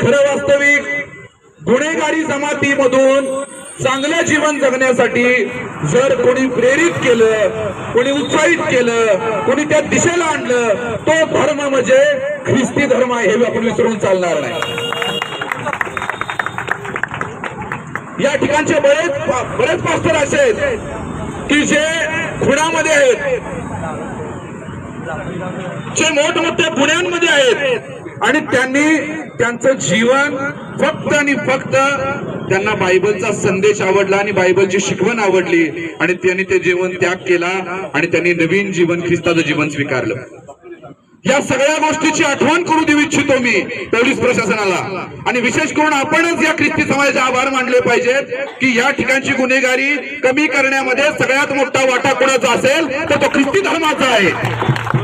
खरं वास्तविक गुन्हेगारी जमातीमधून चांगलं जीवन जगण्यासाठी जर कोणी प्रेरित केलं कोणी उत्साहित केलं कोणी त्या दिशेला आणलं तो धर्म म्हणजे ख्रिस्ती धर्म आहे हे आपण विसरून चालणार नाही. या ठिकाणचे बरेच बरेच पास्टर असे आहेत की जे खुणामध्ये आहेत. जे मोठमोठ्या गुन्ह्यांमध्ये आहेत. आणि त्यांनी त्यांचं जीवन फक्त आणि फक्त त्यांना बायबलचा संदेश आवडला आणि बायबलची शिकवण आवडली. आणि त्यांनी ते जीवन त्याग केला आणि त्यांनी नवीन जीवन ख्रिस्ताचं जीवन स्वीकारलं. या सगळ्या गोष्टीची आठवण करू देऊ इच्छितो मी पोलीस प्रशासनाला. आणि विशेष करून आपणच या ख्रिस्ती समाजाचे आभार मानले पाहिजेत की या ठिकाणची गुन्हेगारी कमी करण्यामध्ये सगळ्यात मोठा वाटा कोणाचा असेल तर तो ख्रिस्ती धर्माचा आहे.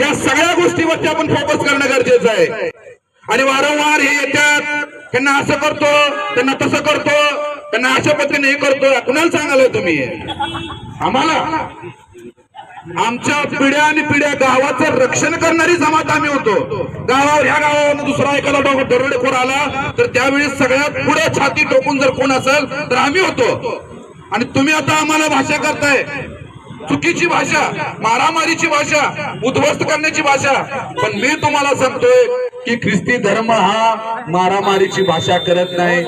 या सगळ्या गोष्टीवरती आपण फोकस करणं गरजेचं आहे. आणि वारंवार हे येतात. त्यांना असं करतो त्यांना तसं करतो त्यांना अशा पद्धतीने हे करतो. कुणाला सांगाल तुम्ही? आम्हाला? आमच्या पिढ्या आणि पिढ्या गावाचं रक्षण करणारी जमात आम्ही होतो. गावावर ह्या गावावर दुसरा एखादा डो- दरोडेखोर आला तर त्यावेळी सगळ्यात पुढे छाती टोकून जर कोण असेल तर आम्ही होतो. आणि तुम्ही आता आम्हाला भाषा करताय. चुकीची भाषा? मारामारीची भाषा उद्ध्वस्त करण्याची भाषा. पण मी तुम्हाला सांगतोय की ख्रिस्ती धर्म हा मारामारीची भाषा करत नाही.